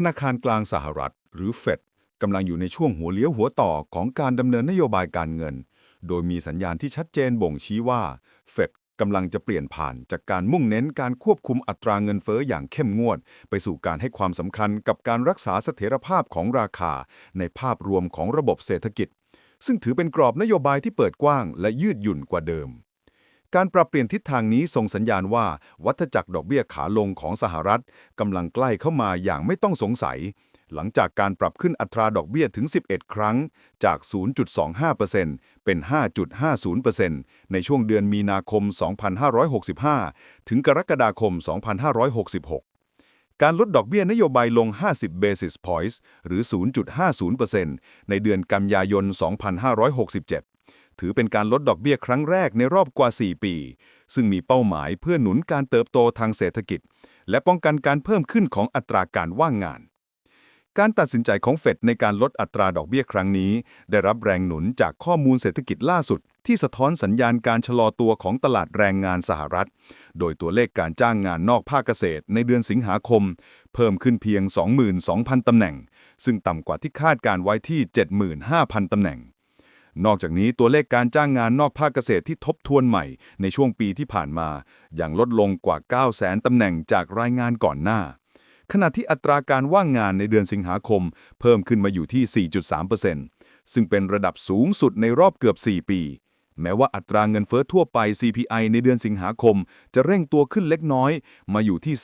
ธนาคารกลางสหรัฐ หรือเฟดกำลังอยู่ในช่วงหัวเลี้ยวหัวต่อของการดำเนินนโยบายการเงิน โดยมีสัญญาณที่ชัดเจนบ่งชี้ว่าเฟดกำลังจะเปลี่ยนผ่านจากการมุ่งเน้นการควบคุมอัตราเงินเฟ้ออย่างเข้มงวด ไปสู่การให้ความสำคัญกับการรักษาเสถียรภาพของราคา ในภาพรวมของระบบเศรษฐกิจ ซึ่งถือเป็นกรอบนโยบายที่เปิดกว้างและยืดหยุ่นกว่าเดิม การปรับเปลี่ยนทิศทางนี้ส่งสัญญาณว่าวัฏจักรดอกเบี้ยขาลงของสหรัฐกำลังใกล้เข้ามาอย่างไม่ต้องสงสัย หลังจากการปรับขึ้นอัตราดอกเบี้ยถึง 11 ครั้ง จาก 0.25%เป็น 5.50%ในช่วงเดือนมีนาคม 2565 ถึงกรกฎาคม 2566การลดดอกเบี้ยนโยบายลง 50 basis points หรือ 0.50%ในเดือนกันยายน 2567 ถือเป็นการลดดอกเบี้ยครั้งแรกในรอบกว่า 4 ปี ซึ่งมีเป้าหมายเพื่อหนุนการเติบโตทางเศรษฐกิจ และป้องกันการเพิ่มขึ้นของอัตราการว่างงาน การตัดสินใจของเฟดในการลดอัตราดอกเบี้ยครั้งนี้ ได้รับแรงหนุนจากข้อมูลเศรษฐกิจล่าสุด ที่สะท้อนสัญญาณการชะลอตัวของตลาดแรงงานสหรัฐ โดยตัวเลขการจ้างงานนอกภาคเกษตร ในเดือนสิงหาคม เพิ่มขึ้นเพียง 22,000ตำแหน่ง ซึ่งต่ำกว่าที่คาดการไว้ที่ 75,000ตำแหน่ง นอกจากนี้ตัวเลขการจ้างงานนอกภาคเกษตรที่ทบทวนใหม่ในช่วงปีที่ผ่านมายังลดลงกว่า 900,000ตำแหน่งจากรายงานก่อนหน้า ขณะที่อัตราการว่างงานในเดือนสิงหาคม เพิ่มขึ้นมาอยู่ที่ 4.3%ซึ่งเป็นระดับสูงสุดในรอบเกือบ 4 ปี แม้ว่าอัตราเงินเฟ้อทั่วไป CPI ในเดือนสิงหาคม จะเร่งตัวขึ้นเล็กน้อย มาอยู่ที่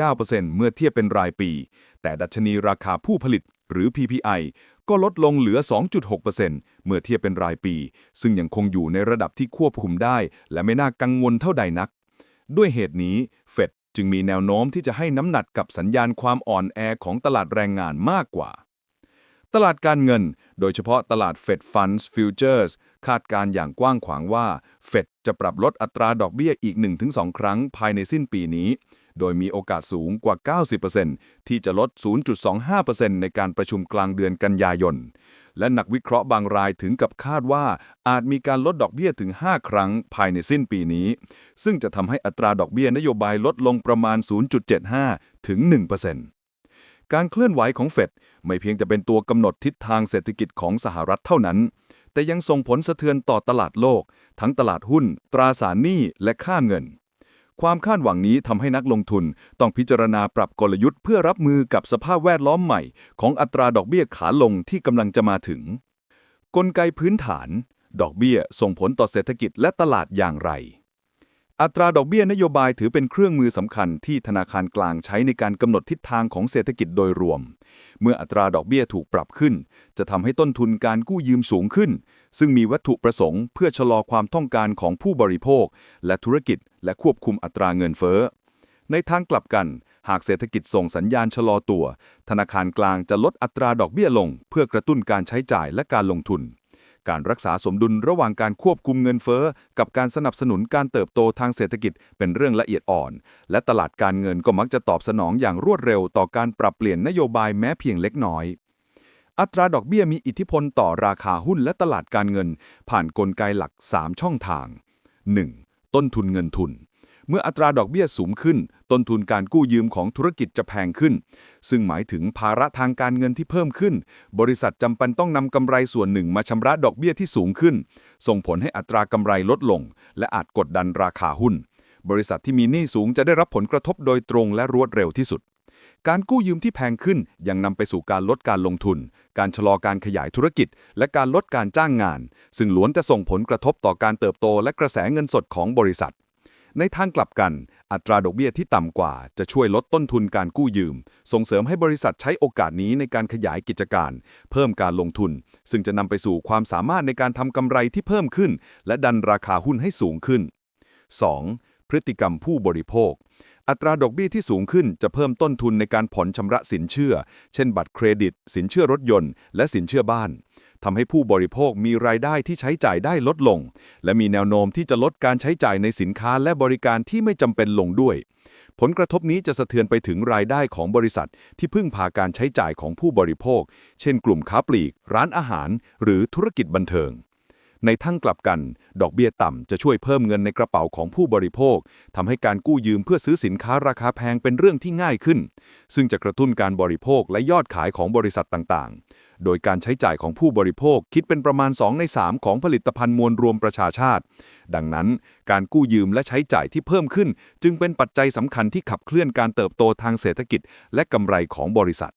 2.9%เมื่อเทียบเป็นรายปี แต่ดัชนีราคาผู้ผลิตหรือ PPI ก็ลดลงเหลือ 2.6%เมื่อเทียบเป็นรายปี ซึ่งยังคงอยู่ในระดับที่ควบคุมได้ และไม่น่ากังวลเท่าใดนัก ด้วยเหตุนี้เฟดจึงมีแนวโน้มที่จะให้น้ำหนักกับสัญญาณความอ่อนแอของตลาดแรงงานมากกว่า ตลาดการเงิน โดยเฉพาะตลาด Fed Funds Futures คาดการ์อย่างกว้างขวางว่า เฟดจะปรับลดอัตราดอกเบี้ยอีก 1-2 ครั้งภายในสิ้นปีนี้ โดยมีโอกาสสูงกว่า 90%ที่จะลด 0.25%ในการประชุมกลางเดือนกันยายน และนักวิเคราะห์บางรายถึงกับคาดว่าอาจมีการลดดอกเบี้ยถึง 5 ครั้งภายในสิ้นปีนี้ ซึ่งจะทำให้อัตราดอกเบี้ยนโยบายลดลงประมาณ 0.75 ถึง 1%การเคลื่อนไหวของเฟดไม่เพียงจะเป็นตัวกำหนดทิศทางเศรษฐกิจของสหรัฐเท่านั้น แต่ยังส่งผลสะเทือนต่อตลาดโลก ทั้งตลาดหุ้น ตราสารหนี้ และค่าเงิน ความคาดหวังนี้ทำให้นักลงทุนต้องพิจารณาปรับกลยุทธ์เพื่อรับมือกับสภาพแวดล้อมใหม่ ของอัตราดอกเบี้ยขาลงที่กำลังจะมาถึง กลไกพื้นฐาน ดอกเบี้ยส่งผลต่อเศรษฐกิจและตลาดอย่างไร อัตราดอกเบี้ยนโยบายถือเป็นเครื่องมือสำคัญที่ธนาคารกลางใช้ในการกำหนดทิศทางของเศรษฐกิจโดยรวม เมื่ออัตราดอกเบี้ยถูกปรับขึ้น จะทำให้ต้นทุนการกู้ยืมสูงขึ้น ซึ่งมีวัตถุประสงค์เพื่อชะลอความต้องการของผู้บริโภค และธุรกิจ และควบคุมอัตราเงินเฟ้อ ในทางกลับกัน หากเศรษฐกิจส่งสัญญาณชะลอตัว ธนาคารกลางจะลดอัตราดอกเบี้ยลง เพื่อกระตุ้นการใช้จ่ายและการลงทุน การรักษาสมดุลระหว่างการควบคุมเงินเฟ้อ กับการสนับสนุนการเติบโตทางเศรษฐกิจเป็นเรื่องละเอียดอ่อน และตลาดการเงินก็มักจะตอบสนองอย่างรวดเร็วต่อการปรับเปลี่ยนนโยบายแม้เพียงเล็กน้อย อัตราดอกเบี้ยมีอิทธิพลต่อราคาหุ้นและตลาดการเงิน ผ่านนกลไกหลัก 3 ช่องทาง 1. ต้นทุนเงินทุน เมื่ออัตราดอกเบี้ยสูงขึ้น ต้นทุนการกู้ยืมของธุรกิจจะแพงขึ้น ซึ่งหมายถึงภาระทางการเงินที่เพิ่มขึ้น บริษัทจำเป็นต้องนำกำไรส่วนหนึ่งมาชำระดอกเบี้ยที่สูงขึ้น ส่งผลให้อัตรากำไรลดลง และอาจกดดันราคาหุ้น บริษัทที่มีหนี้สูงจะได้รับผลกระทบโดยตรงและรวดเร็วที่สุดการกู้ยืมที่แพงขึ้นยังนำไปสู่การลดการลงทุน การชะลอการขยายธุรกิจ และการลดการจ้างงาน ซึ่งล้วนจะส่งผลกระทบต่อการเติบโตและกระแสเงินสดของบริษัท ในทางกลับกัน อัตราดอกเบี้ยที่ต่ำกว่า จะช่วยลดต้นทุนการกู้ยืม ส่งเสริมให้บริษัทใช้โอกาสนี้ในการขยายกิจการ เพิ่มการลงทุน ซึ่งจะนำไปสู่ความสามารถในการทำกำไรที่เพิ่มขึ้น และดันราคาหุ้นให้สูงขึ้น 2. พฤติกรรมผู้บริโภค อัตราดอกเบี้ยที่สูงขึ้นจะเพิ่มต้นทุนในการผ่อนชำระสินเชื่อ เช่น บัตรเครดิต สินเชื่อรถยนต์ และสินเชื่อบ้าน ทำให้ผู้บริโภคมีรายได้ที่ใช้จ่ายได้ลดลง และมีแนวโน้มที่จะลดการใช้จ่ายในสินค้าและบริการที่ไม่จำเป็นลงด้วย ผลกระทบนี้จะสะเทือนไปถึงรายได้ของบริษัท ที่พึ่งพาการใช้จ่ายของผู้บริโภค เช่น กลุ่มค้าปลีก ร้านอาหาร หรือธุรกิจบันเทิงในทั้งกลับกัน ดอกเบี้ยต่ำจะช่วยเพิ่มเงินในกระเป๋าของผู้บริโภคทำให้การกู้ยืมเพื่อซื้อสินค้าราคาแพงเป็นเรื่องที่ง่ายขึ้น ซึ่งจะกระตุ้นการบริโภคและยอดขายของบริษัทต่างๆ โดยการใช้จ่ายของผู้บริโภคคิดเป็นประมาณ 2 ใน 3 ของผลิตภัณฑ์มวลรวมประชาชาติ ดังนั้นการกู้ยืมและใช้จ่ายที่เพิ่มขึ้น จึงเป็นปัจจัยสำคัญที่ขับเคลื่อนการเติบโตทางเศรษฐกิจ และกำไรของบริษัท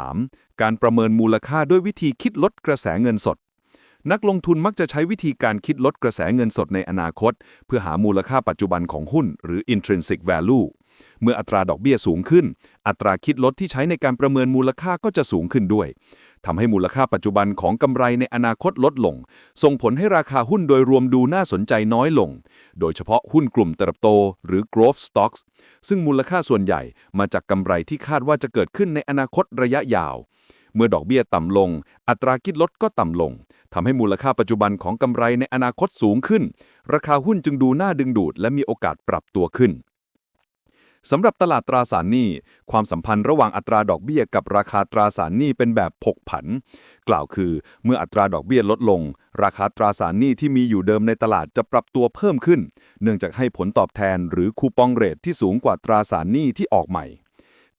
3. การประเมินมูลค่าด้วยวิธีคิดลดกระแสเงินสด นักลงทุนมักจะใช้วิธีการคิดลดกระแสเงินสดในอนาคต เพื่อหามูลค่าปัจจุบันของหุ้น หรือ intrinsic value เมื่ออัตราดอกเบี้ยสูงขึ้น อัตราคิดลดที่ใช้ในการประเมินมูลค่าก็จะสูงขึ้นด้วยทำให้มูลค่าปัจจุบันของกำไรในอนาคตลดลง ส่งผลให้ราคาหุ้นโดยรวมดูน่าสนใจน้อยลง โดยเฉพาะหุ้นกลุ่มเติบโตหรือ growth stocks ซึ่งมูลค่าส่วนใหญ่มาจากกำไรที่คาดว่าจะเกิดขึ้นในอนาคตระยะยาว เมื่อดอกเบี้ยต่ำลง อัตราคิดลดก็ต่ำลงทำให้มูลค่าปัจจุบันของกำไรในอนาคตสูงขึ้น ราคาหุ้นจึงดูน่าดึงดูดและมีโอกาสปรับตัวขึ้น สำหรับตลาดตราสารหนี้ ความสัมพันธ์ระหว่างอัตราดอกเบี้ยกับราคาตราสารหนี้เป็นแบบผกผัน กล่าวคือ เมื่ออัตราดอกเบี้ยลดลง ราคาตราสารหนี้ที่มีอยู่เดิมในตลาดจะปรับตัวเพิ่มขึ้น เนื่องจากให้ผลตอบแทนหรือคูปองเรทที่สูงกว่าตราสารหนี้ที่ออกใหม่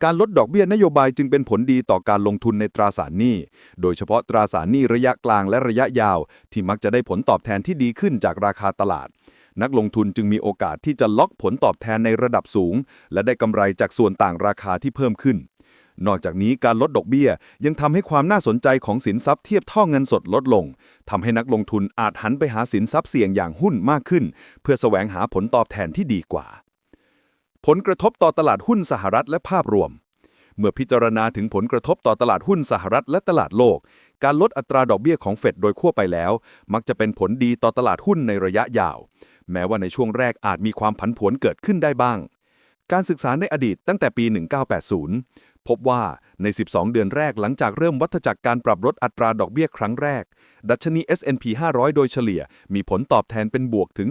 การลดดอกเบี้ยนโยบายจึงเป็นผลดีต่อการลงทุนในตราสารหนี้ โดยเฉพาะตราสารหนี้ระยะกลางและระยะยาว ที่มักจะได้ผลตอบแทนที่ดีขึ้นจากราคาตลาด นักลงทุนจึงมีโอกาสที่จะล็อกผลตอบแทนในระดับสูง และได้กำไรจากส่วนต่างราคาที่เพิ่มขึ้น นอกจากนี้การลดดอกเบี้ยยังทำให้ความน่าสนใจของสินทรัพย์เทียบเท่าเงินสดลดลงทำให้นักลงทุนอาจหันไปหาสินทรัพย์เสี่ยงอย่างหุ้นมากขึ้น เพื่อแสวงหาผลตอบแทนที่ดีกว่า ผลกระทบต่อตลาดหุ้นสหรัฐและภาพรวมเมื่อพิจารณาถึงผลกระทบต่อตลาดหุ้นสหรัฐและตลาดโลก การลดอัตราดอกเบี้ยของเฟดโดยขั้วไปแล้ว มักจะเป็นผลดีต่อตลาดหุ้นในระยะยาว แม้ว่าในช่วงแรกอาจมีความผันผวนเกิดขึ้นได้บ้าง การศึกษาในอดีตตั้งแต่ปี 1980 พบว่าใน 12 เดือนแรกหลังจากเริ่มวัฏจักรการปรับลดอัตราดอกเบี้ยครั้งแรก ดัชนี S&P 500 โดยเฉลี่ย มีผลตอบแทนเป็นบวกถึง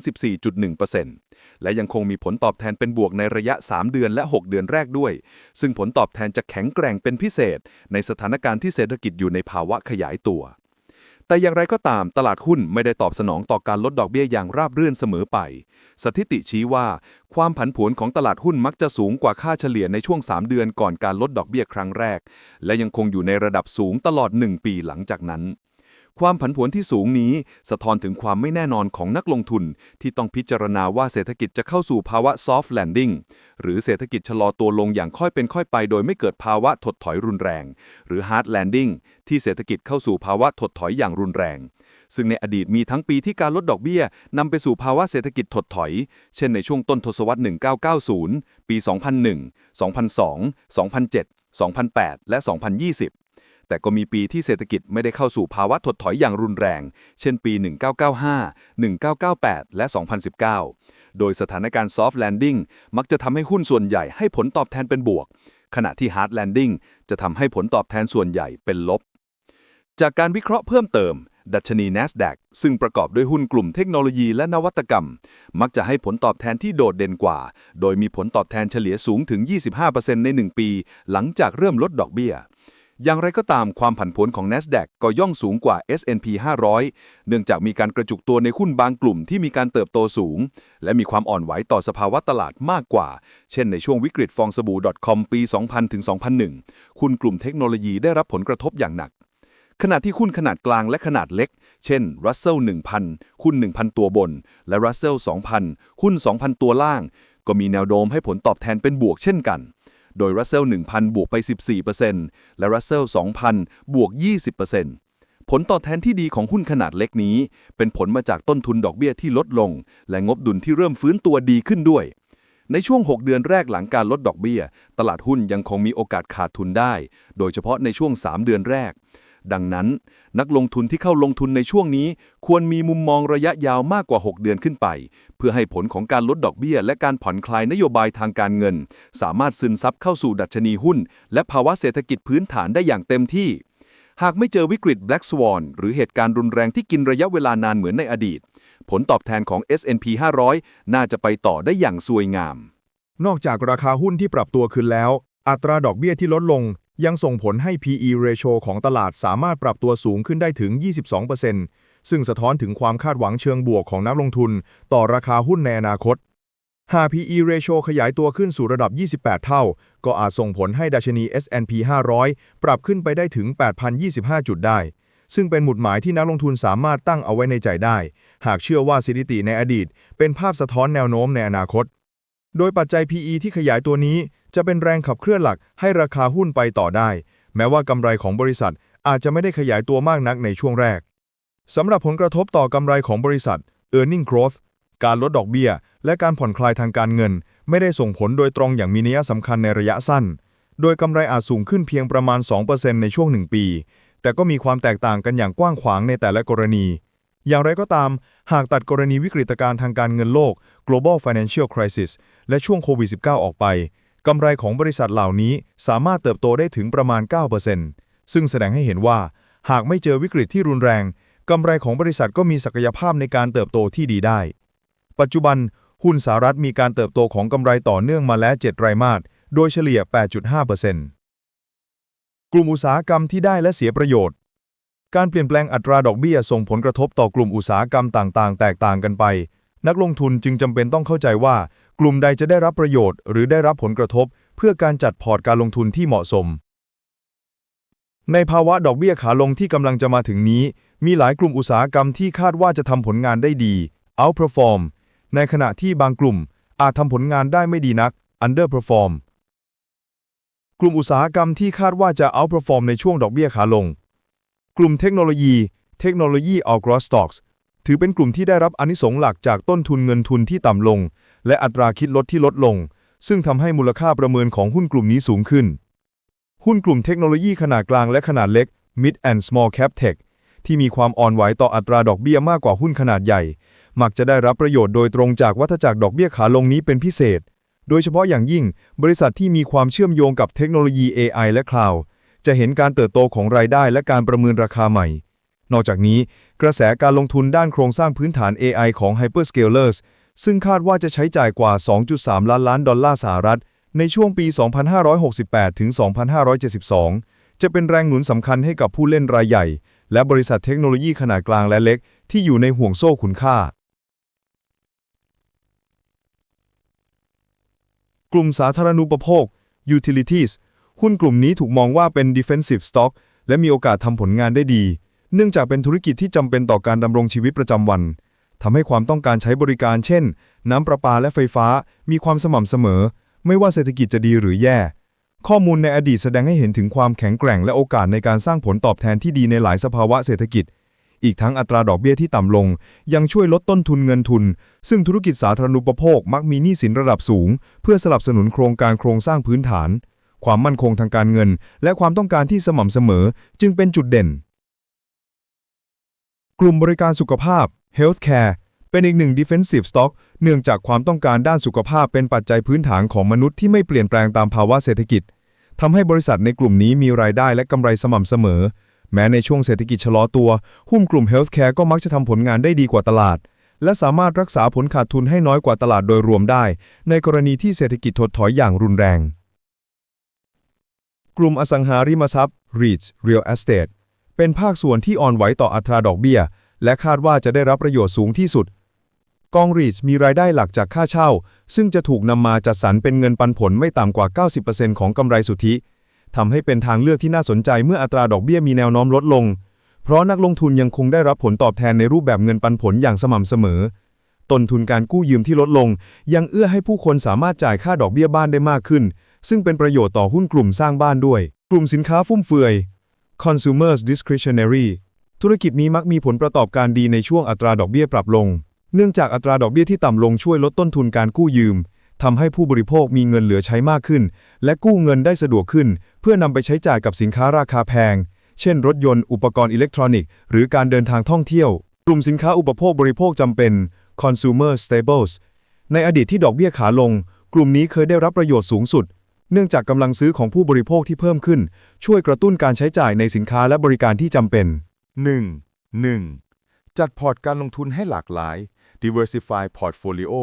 14.1%และยังคงมีผลตอบแทนเป็นบวกในระยะ 3 เดือนและ 6 เดือนแรกด้วย ซึ่งผลตอบแทนจะแข็งแกร่งเป็นพิเศษ ในสถานการณ์ที่เศรษฐกิจอยู่ในภาวะขยายตัว แต่อย่างไรก็ตามตลาดหุ้นไม่ได้ตอบสนองต่อการลดดอกเบี้ยอย่างราบรื่นเสมอไป สถิติชี้ว่า ความผันผวนของตลาดหุ้นมักจะสูงกว่าค่าเฉลี่ยในช่วง 3 เดือนก่อนการลดดอกเบี้ยครั้งแรก และยังคงอยู่ในระดับสูงตลอด 1 ปีหลังจากนั้น ความผันผวนที่สูงนี้ สะท้อนถึงความไม่แน่นอนของนักลงทุน ที่ต้องพิจารณาว่าเศรษฐกิจจะเข้าสู่ภาวะ soft landing หรือเศรษฐกิจชะลอตัวลงอย่างค่อยเป็นค่อยไป โดยไม่เกิดภาวะถดถอยรุนแรง หรือ hard landing ที่เศรษฐกิจเข้าสู่ภาวะถดถอยอย่างรุนแรง ซึ่งในอดีตมีทั้งปีที่การลดดอกเบี้ยนำไปสู่ภาวะเศรษฐกิจถดถอย เช่นในช่วงต้นทศวรรษ 1990 ปี 2001 2002 2007 2008 และ 2020 แต่ก็มีปีที่เศรษฐกิจไม่ได้เข้าสู่ภาวะถดถอยอย่างรุนแรง เช่นปี 1995 1998 และ 2019 โดยสถานการณ์ soft landing มักจะทำให้หุ้นส่วนใหญ่ให้ผลตอบแทนเป็นบวก ขณะที่ hard landing จะทำให้ผลตอบแทนส่วนใหญ่เป็นลบ จากการวิเคราะห์เพิ่มเติมดัชนี NASDAQ ซึ่งประกอบด้วยหุ้นกลุ่มเทคโนโลยีและนวัตกรรม มักจะให้ผลตอบแทนที่โดดเด่นกว่า โดยมีผลตอบแทนเฉลี่ยสูงถึง 25%ใน 1 ปี หลังจากเริ่มลดดอกเบี้ย อย่างไรก็ตามความผันผวนของ NASDAQ ก็ย่อมสูงกว่า S&P 500 เนื่องจากมีการกระจุกตัวในหุ้นบางกลุ่มที่มีการเติบโตสูง และมีความอ่อนไหวต่อสภาวะตลาดมากกว่า เช่นในช่วงวิกฤตฟองสบู่ .com ปี 2000 ถึง 2001 หุ้นกลุ่มเทคโนโลยีได้รับผลกระทบอย่างหนัก ขณะที่หุ้นขนาดกลางและขนาดเล็ก เช่น Russell 1000 หุ้น 1,000 ตัวบน และ Russell 2,000 หุ้น 2,000 ตัวล่าง ก็มีแนวโน้มให้ผลตอบแทนเป็นบวกเช่นกัน โดย Russell 1000 บวกไป 14%และ Russell 2,000 บวก 20%ผลตอบแทนที่ดีของหุ้นขนาดเล็กนี้ เป็นผลมาจากต้นทุนดอกเบี้ยที่ลดลง และงบดุลที่เริ่มฟื้นตัวดีขึ้นด้วย ในช่วง 6 เดือนแรกหลังการลดดอกเบี้ย ตลาดหุ้นยังคงมีโอกาสขาดทุนได้ โดยเฉพาะในช่วง 3 เดือนแรก ดังนั้น นักลงทุนที่เข้าลงทุนในช่วงนี้ ควรมีมุมมองระยะยาวมากกว่า 6 เดือนขึ้นไป เพื่อให้ผลของการลดดอกเบี้ย และการผ่อนคลายนโยบายทางการเงิน สามารถซึมซับเข้าสู่ดัชนีหุ้น และภาวะเศรษฐกิจพื้นฐานได้อย่างเต็มที่ หากไม่เจอวิกฤต Black Swan หรือเหตุการณ์รุนแรงที่กินระยะเวลานานเหมือนในอดีต ผลตอบแทนของ S&P 500 น่าจะไปต่อได้อย่างสวยงาม นอกจากราคาหุ้นที่ปรับตัวขึ้นแล้ว อัตราดอกเบี้ยที่ลดลง ยังส่งผลให้ PE ratio ของตลาดสามารถปรับตัวสูงขึ้นได้ถึง 22%ซึ่งสะท้อนถึงความคาดหวังเชิงบวกของนักลงทุน ต่อราคาหุ้นในอนาคต หาก PE ratio ขยายตัวขึ้นสู่ระดับ 28 เท่า ก็อาจส่งผลให้ดัชนี S&P 500 ปรับขึ้นไปได้ถึง 8,025 จุดได้ ซึ่งเป็นหมุดหมายที่นักลงทุนสามารถตั้งเอาไว้ในใจได้ หากเชื่อว่าสถิติในอดีต เป็นภาพสะท้อนแนวโน้มในอนาคต โดยปัจจัย PE ที่ขยายตัวนี้จะเป็นแรงขับเคลื่อนหลักให้ราคาหุ้นไปต่อได้ แม้ว่ากำไรของบริษัทอาจจะไม่ได้ขยายตัวมากนักในช่วงแรกสำหรับผลกระทบต่อกำไรของบริษัท earning growth การลดดอกเบี้ย และการผ่อนคลายทางการเงิน ไม่ได้ส่งผลโดยตรงอย่างมีนัยสำคัญในระยะสั้น โดยกำไรอาจสูงขึ้นเพียงประมาณ 2%ในช่วง 1 ปี แต่ก็มีความแตกต่างกันอย่างกว้างขวางในแต่ละกรณี อย่างไรก็ตาม หากตัดกรณีวิกฤตการณ์ทางการเงินโลก global financial crisis และช่วงโควิด -19 ออกไป กำไรของบริษัทเหล่านี้สามารถเติบโตได้ถึงประมาณ 9%ซึ่งแสดงให้เห็นว่า หากไม่เจอวิกฤตที่รุนแรง กำไรของบริษัทก็มีศักยภาพในการเติบโตที่ดีได้ ปัจจุบัน หุ้นสหรัฐมีการเติบโตของกำไรต่อเนื่องมาแล้ว7ไตรมาส โดยเฉลี่ย 8.5%กลุ่มอุตสาหกรรมที่ได้และเสียประโยชน์ การเปลี่ยนแปลงอัตราดอกเบี้ยส่งผลกระทบต่อกลุ่มอุตสาหกรรมต่างๆ แตกต่างกันไป นักลงทุนจึงจำเป็นต้องเข้าใจว่า กลุ่มใดจะได้รับประโยชน์ หรือได้รับผลกระทบ เพื่อการจัดพอร์ตการลงทุนที่เหมาะสม ในภาวะดอกเบี้ยขาลงที่กำลังจะมาถึงนี้ มีหลายกลุ่มอุตสาหกรรมที่คาดว่าจะทำผลงานได้ดี outperform ในขณะที่บางกลุ่มอาจทำผลงานได้ไม่ดีนัก underperform กลุ่มอุตสาหกรรมที่คาดว่าจะ outperform ในช่วงดอกเบี้ยขาลง กลุ่มเทคโนโลยี เทคโนโลยี all growth stocks ถือเป็นกลุ่มที่ได้รับอนิสงส์หลักจากต้นทุนเงินทุนที่ต่ำลง และอัตราคิดลดที่ลดลง ซึ่งทำให้มูลค่าประเมินของหุ้นกลุ่มนี้สูงขึ้น หุ้นกลุ่มเทคโนโลยีขนาดกลางและขนาดเล็ก mid and small cap tech ที่มีความอ่อนไหวต่ออัตราดอกเบี้ยมากกว่าหุ้นขนาดใหญ่ มักจะได้รับประโยชน์โดยตรงจากวัฏจักรดอกเบี้ยขาลงนี้เป็นพิเศษ โดยเฉพาะอย่างยิ่ง บริษัทที่มีความเชื่อมโยงกับเทคโนโลยี AI และ Cloud จะเห็นการเติบโตของรายได้และการประเมินราคาใหม่ นอกจากนี้ กระแสการลงทุนด้านโครงสร้างพื้นฐาน AI ของ Hyperscalers ซึ่งคาดว่าจะใช้จ่ายกว่า 2.3 ล้านล้านดอลลาร์สหรัฐ ในช่วงปี 2568 ถึง 2572 จะเป็นแรงหนุนสำคัญให้กับผู้เล่นรายใหญ่ และบริษัทเทคโนโลยีขนาดกลางและเล็ก ที่อยู่ในห่วงโซ่คุณค่า กลุ่มสาธารณูปโภค utilities หุ้นกลุ่มนี้ถูกมองว่าเป็น defensive stock และมีโอกาสทำผลงานได้ดี เนื่องจากเป็นธุรกิจที่จำเป็นต่อการดำรงชีวิตประจำวันทำให้ความต้องการใช้บริการ เช่น น้ำประปาและไฟฟ้า มีความสม่ำเสมอ ไม่ว่าเศรษฐกิจจะดีหรือแย่ ข้อมูลในอดีตแสดงให้เห็นถึงความแข็งแกร่งและโอกาสในการสร้างผลตอบแทนที่ดีในหลายสภาวะเศรษฐกิจ อีกทั้งอัตราดอกเบี้ยที่ต่ำลง ยังช่วยลดต้นทุนเงินทุน ซึ่งธุรกิจสาธารณูปโภคมักมีหนี้สินระดับสูง เพื่อสนับสนุนโครงการโครงสร้างพื้นฐาน ความมั่นคงทางการเงิน และความต้องการที่สม่ำเสมอ จึงเป็นจุดเด่น กลุ่มบริการสุขภาพ Healthcare เป็นอีกหนึ่ง defensive stock เนื่องจากความต้องการด้านสุขภาพเป็นปัจจัยพื้นฐานของมนุษย์ที่ไม่เปลี่ยนแปลงตามภาวะเศรษฐกิจทำให้บริษัทในกลุ่มนี้มีรายได้และกำไรสม่ำเสมอ แม้ในช่วงเศรษฐกิจชะลอตัว หุ้นกลุ่ม Healthcare ก็มักจะทำผลงานได้ดีกว่าตลาด และสามารถรักษาผลขาดทุนให้น้อยกว่าตลาดโดยรวมได้ ในกรณีที่เศรษฐกิจถดถอยอย่างรุนแรง กลุ่มอสังหาริมทรัพย์ REITs Real Estate เป็นภาคส่วนที่อ่อนไหวต่ออัตราดอกเบี้ย และคาดว่าจะได้รับประโยชน์สูงที่สุด กอง REITs มีรายได้หลักจากค่าเช่า ซึ่งจะถูกนำมาจัดสรรเป็นเงินปันผลไม่ต่ำกว่า 90%ของกำไรสุทธิทำให้เป็นทางเลือกที่น่าสนใจเมื่ออัตราดอกเบี้ยมีแนวโน้มลดลง เพราะนักลงทุนยังคงได้รับผลตอบแทนในรูปแบบเงินปันผลอย่างสม่ำเสมอ ต้นทุนการกู้ยืมที่ลดลง ยังเอื้อให้ผู้คนสามารถจ่ายค่าดอกเบี้ยบ้านได้มากขึ้น ซึ่งเป็นประโยชน์ต่อหุ้นกลุ่มสร้างบ้านด้วย กลุ่มสินค้าฟุ่มเฟือย consumers discretionary ธุรกิจนี้มักมีผลประกอบการดีในช่วงอัตราดอกเบี้ยปรับลง เนื่องจากอัตราดอกเบี้ยที่ต่ำลงช่วยลดต้นทุนการกู้ยืมทำให้ผู้บริโภคมีเงินเหลือใช้มากขึ้น และกู้เงินได้สะดวกขึ้น เพื่อนำไปใช้จ่ายกับสินค้าราคาแพง เช่น รถยนต์ อุปกรณ์อิเล็กทรอนิกส์ หรือการเดินทางท่องเที่ยว กลุ่มสินค้าอุปโภคบริโภคจำเป็น consumer staples ในอดีตที่ดอกเบี้ยขาลง กลุ่มนี้เคยได้รับประโยชน์สูงสุด เนื่องจากกำลังซื้อของผู้บริโภคที่เพิ่มขึ้น ช่วยกระตุ้นการใช้จ่ายในสินค้าและบริการที่จำเป็น 1. 1. จัดพอร์ตการลงทุนให้หลากหลาย diversify portfolio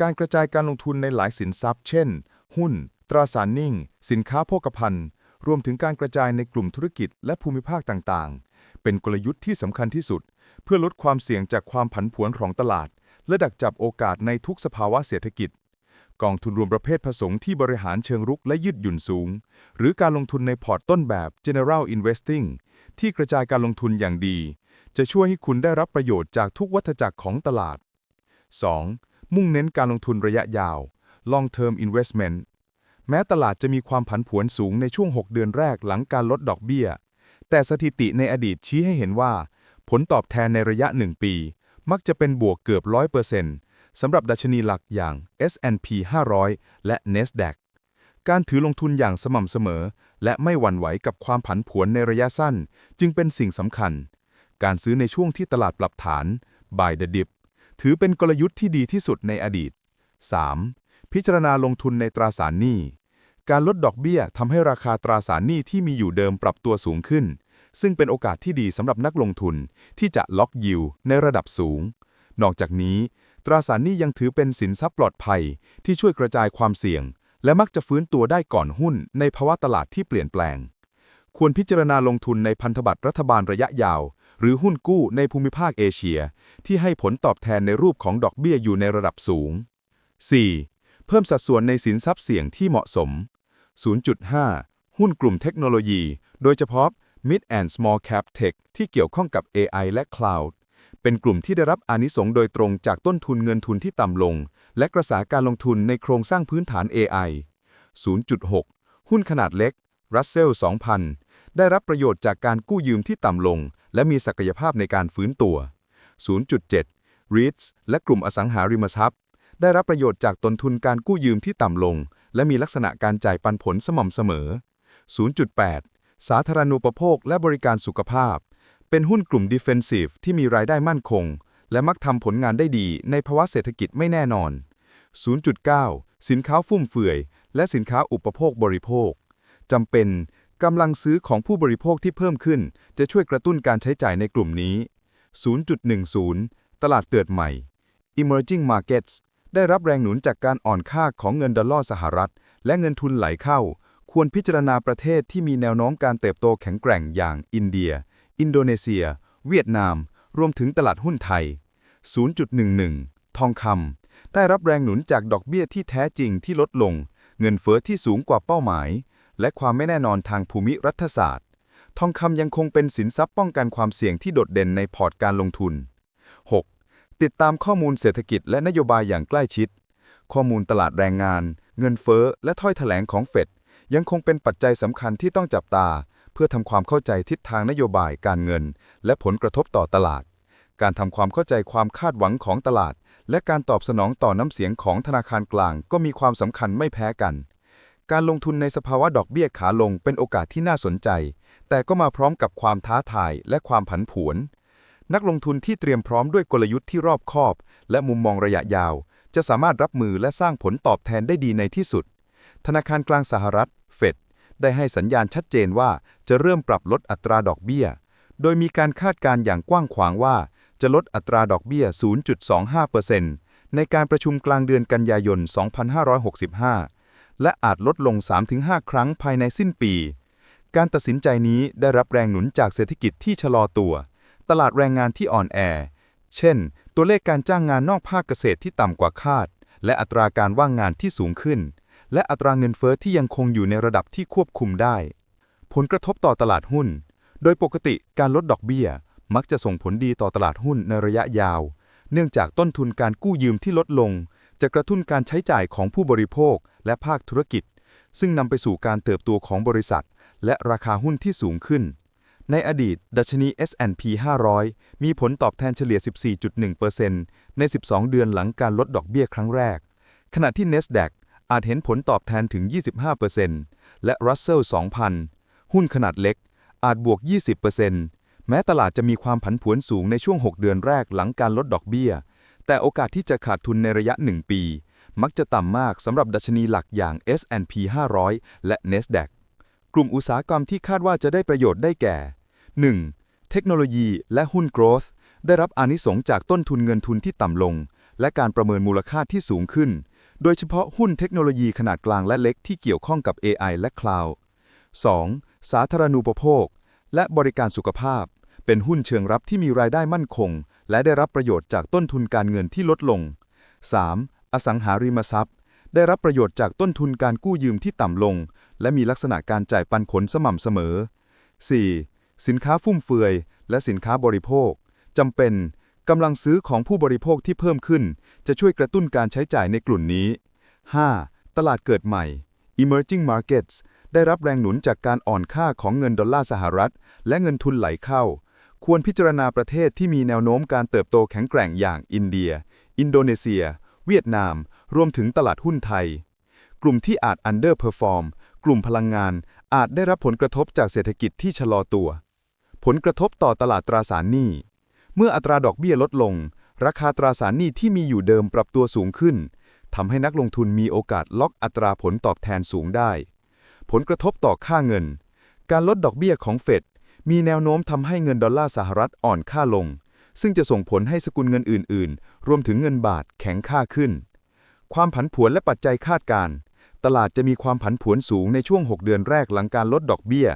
การกระจายการลงทุนในหลายสินทรัพย์ เช่น หุ้น ตราสารหนิ่ง สินค้าโภคภัณฑ์ รวมถึงการกระจายในกลุ่มธุรกิจและภูมิภาคต่างๆ เป็นกลยุทธ์ที่สำคัญที่สุด เพื่อลดความเสี่ยงจากความผันผวนของตลาด และดักจับโอกาสในทุกสภาวะเศรษฐกิจ กองทุนรวมประเภทผสมที่บริหารเชิงรุกและยืดหยุ่นสูง หรือการลงทุนในพอร์ตต้นแบบ General Investing ที่กระจายการลงทุนอย่างดี จะช่วยให้คุณได้รับประโยชน์จากทุกวัฏจักรของตลาด 2. มุ่งเน้นการลงทุนระยะยาว Long Term Investment แม้ตลาดจะมีความผันผวนสูงในช่วง 6 เดือนแรกหลังการลดดอกเบี้ย แต่สถิติในอดีตชี้ให้เห็นว่า ผลตอบแทนในระยะ 1 ปี มักจะเป็นบวกเกือบ 100% สำหรับดัชนีหลักอย่าง S&P 500 และ NASDAQ การถือลงทุนอย่างสม่ำเสมอ และไม่หวั่นไหวกับความผันผวนในระยะสั้น จึงเป็นสิ่งสำคัญ การซื้อในช่วงที่ตลาดปรับฐาน buy the dip ถือเป็นกลยุทธ์ที่ดีที่สุดในอดีต 3. พิจารณาลงทุนในตราสารหนี้ การลดดอกเบี้ยทำให้ราคาตราสารหนี้ที่มีอยู่เดิมปรับตัวสูงขึ้น ซึ่งเป็นโอกาสที่ดีสำหรับนักลงทุนที่จะล็อกยิวในระดับสูง นอกจากนี้ ตราสารหนี้ยังถือเป็นสินทรัพย์ปลอดภัย ที่ช่วยกระจายความเสี่ยง และมักจะฟื้นตัวได้ก่อนหุ้น ในภาวะตลาดที่เปลี่ยนแปลง ควรพิจารณาลงทุนในพันธบัตรรัฐบาลระยะยาว หรือหุ้นกู้ในภูมิภาคเอเชีย ที่ให้ผลตอบแทนในรูปของดอกเบี้ยอยู่ในระดับสูง 4. เพิ่มสัดส่วนในสินทรัพย์เสี่ยงที่เหมาะสม 0.5 หุ้นกลุ่มเทคโนโลยี โดยเฉพาะ Mid and Small Cap Tech ที่เกี่ยวข้องกับ AI และ Cloud เป็นกลุ่มที่ได้รับอานิสงส์โดยตรงจากต้นทุนเงินทุนที่ต่ำลง และกระแสการลงทุนในโครงสร้างพื้นฐาน AI 0.6 หุ้นขนาดเล็ก Russell 2000 ได้รับประโยชน์จากการกู้ยืมที่ต่ำลง และมีศักยภาพในการฟื้นตัว 0.7 REITs และกลุ่มอสังหาริมทรัพย์ ได้รับประโยชน์จากต้นทุนการกู้ยืมที่ต่ำลง และมีลักษณะการจ่ายปันผลสม่ำเสมอ 0.8 สาธารณูปโภคและบริการสุขภาพ เป็นหุ้นกลุ่ม Defensive ที่มีรายได้มั่นคง และมักทำผลงานได้ดีในภาวะเศรษฐกิจไม่แน่นอน 0.9 สินค้าฟุ่มเฟือย และสินค้าอุปโภคบริโภคจำเป็นกำลังซื้อของผู้บริโภคที่เพิ่มขึ้น จะช่วยกระตุ้นการใช้จ่ายในกลุ่มนี้ 0.10 ตลาดเติดใหม่ Emerging Markets ได้รับแรงหนุนจากการอ่อนค่าของเงินดอลลาร์สหรัฐ และเงินทุนไหลเข้า ควรพิจารณาประเทศที่มีแนวโน้มการเติบโตแข็งแกร่งอย่างอินเดีย อินโดนีเซีย เวียดนาม รวมถึงตลาดหุ้นไทย 0.11 ทองคำได้รับแรงหนุนจากดอกเบี้ยที่แท้จริงที่ลดลง เงินเฟ้อที่สูงกว่าเป้าหมาย และความไม่แน่นอนทางภูมิรัฐศาสตร์ ทองคำยังคงเป็นสินทรัพย์ป้องกันความเสี่ยงที่โดดเด่นในพอร์ตการลงทุน 6. ติดตามข้อมูลเศรษฐกิจและนโยบายอย่างใกล้ชิด ข้อมูลตลาดแรงงาน เงินเฟ้อ และถ้อยแถลงของเฟดยังคงเป็นปัจจัยสำคัญที่ต้องจับตา เพื่อทำความเข้าใจทิศทางนโยบายการเงิน และผลกระทบต่อตลาด การทำความเข้าใจความคาดหวังของตลาด และการตอบสนองต่อน้ำเสียงของธนาคารกลางก็มีความสำคัญไม่แพ้กัน การลงทุนในสภาวะดอกเบี้ยขาลงเป็นโอกาสที่น่าสนใจ แต่ก็มาพร้อมกับความท้าทายและความผันผวน นักลงทุนที่เตรียมพร้อมด้วยกลยุทธ์ที่รอบคอบ และมุมมองระยะยาว จะสามารถรับมือและสร้างผลตอบแทนได้ดีในที่สุด ธนาคารกลางสหรัฐ เฟด ได้ให้สัญญาณชัดเจนว่าจะเริ่มปรับลดอัตราดอกเบี้ย โดยมีการคาดการณ์อย่างกว้างขวางว่า จะลดอัตราดอกเบี้ย 0.25%ในการประชุมกลางเดือนกันยายน 2565 และอาจลดลง 3-5 ครั้งภายในสิ้นปี การตัดสินใจนี้ได้รับแรงหนุนจากเศรษฐกิจที่ชะลอตัว ตลาดแรงงานที่อ่อนแอ เช่น ตัวเลขการจ้างงานนอกภาคเกษตรที่ต่ำกว่าคาด และอัตราการว่างงานที่สูงขึ้น และอัตราเงินเฟ้อที่ยังคงอยู่ในระดับที่ควบคุมได้ ผลกระทบต่อตลาดหุ้น โดยปกติการลดดอกเบี้ย มักจะส่งผลดีต่อตลาดหุ้นในระยะยาว เนื่องจากต้นทุนการกู้ยืมที่ลดลง จะกระตุ้นการใช้จ่ายของผู้บริโภคและภาคธุรกิจ ซึ่งนำไปสู่การเติบโตของบริษัท และราคาหุ้นที่สูงขึ้นในอดีต ดัชนี S&P 500 มีผลตอบแทนเฉลี่ย 14.1%ใน 12 เดือนหลังการลดดอกเบี้ยครั้งแรก ขณะที่ NASDAQ อาจเห็นผลตอบแทนถึง 25%และ Russell 2000 หุ้นขนาดเล็ก อาจบวก 20%แม้ตลาดจะมีความผันผวนสูงในช่วง 6 เดือนแรกหลังการลดดอกเบี้ย แต่โอกาสที่จะขาดทุนในระยะ 1 ปี มักจะต่ำมากสำหรับดัชนีหลักอย่าง S&P 500 และ NASDAQ กลุ่มอุตสาหกรรมที่คาดว่าจะได้ประโยชน์ได้แก่ 1. เทคโนโลยีและหุ้น growth ได้รับอานิสงส์จากต้นทุนเงินทุนที่ต่ำลง และการประเมินมูลค่าที่สูงขึ้น โดยเฉพาะหุ้นเทคโนโลยีขนาดกลางและเล็กที่เกี่ยวข้องกับ AI และ Cloud 2. สาธารณูปโภค และบริการสุขภาพ เป็นหุ้นเชิงรับที่มีรายได้มั่นคง และได้รับประโยชน์จากต้นทุนการเงินที่ลดลง 3. อสังหาริมทรัพย์ ได้รับประโยชน์จากต้นทุนการกู้ยืมที่ต่ำลง และมีลักษณะการจ่ายปันผลสม่ำเสมอ 4. สินค้าฟุ่มเฟือย และสินค้าบริโภคจำเป็น กำลังซื้อของผู้บริโภคที่เพิ่มขึ้น จะช่วยกระตุ้นการใช้จ่ายในกลุ่มนี้ 5. ตลาดเกิดใหม่ emerging markets ได้รับแรงหนุนจากการอ่อนค่าของเงินดอลลาร์สหรัฐ และเงินทุนไหลเข้า ควรพิจารณาประเทศที่มีแนวโน้มการเติบโตแข็งแกร่งอย่างอินเดีย อินโดนีเซีย เวียดนาม รวมถึงตลาดหุ้นไทย กลุ่มที่อาจ underperform กลุ่มพลังงาน อาจได้รับผลกระทบจากเศรษฐกิจที่ชะลอตัว ผลกระทบต่อตลาดตราสารหนี้ เมื่ออัตราดอกเบี้ยลดลง ราคาตราสารหนี้ที่มีอยู่เดิมปรับตัวสูงขึ้นทำให้นักลงทุนมีโอกาสล็อกอัตราผลตอบแทนสูงได้ ผลกระทบต่อค่าเงิน การลดดอกเบี้ยของเฟดมีแนวโน้มทำให้เงินดอลลาร์สหรัฐอ่อนค่าลง ซึ่งจะส่งผลให้สกุลเงินอื่น ๆ รวมถึงเงินบาทแข็งค่าขึ้น ความผันผวนและปัจจัยคาดการณ์ตลาดจะมีความผันผวนสูงในช่วง 6 เดือนแรกหลังการลดดอกเบี้ย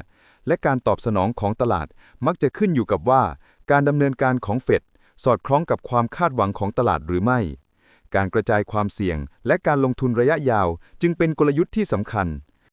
และการตอบสนองของตลาดมักจะขึ้นอยู่กับว่า การดำเนินการของเฟดสอดคล้องกับความคาดหวังของตลาดหรือไม่ การกระจายความเสี่ยงและการลงทุนระยะยาวจึงเป็นกลยุทธ์ที่สำคัญ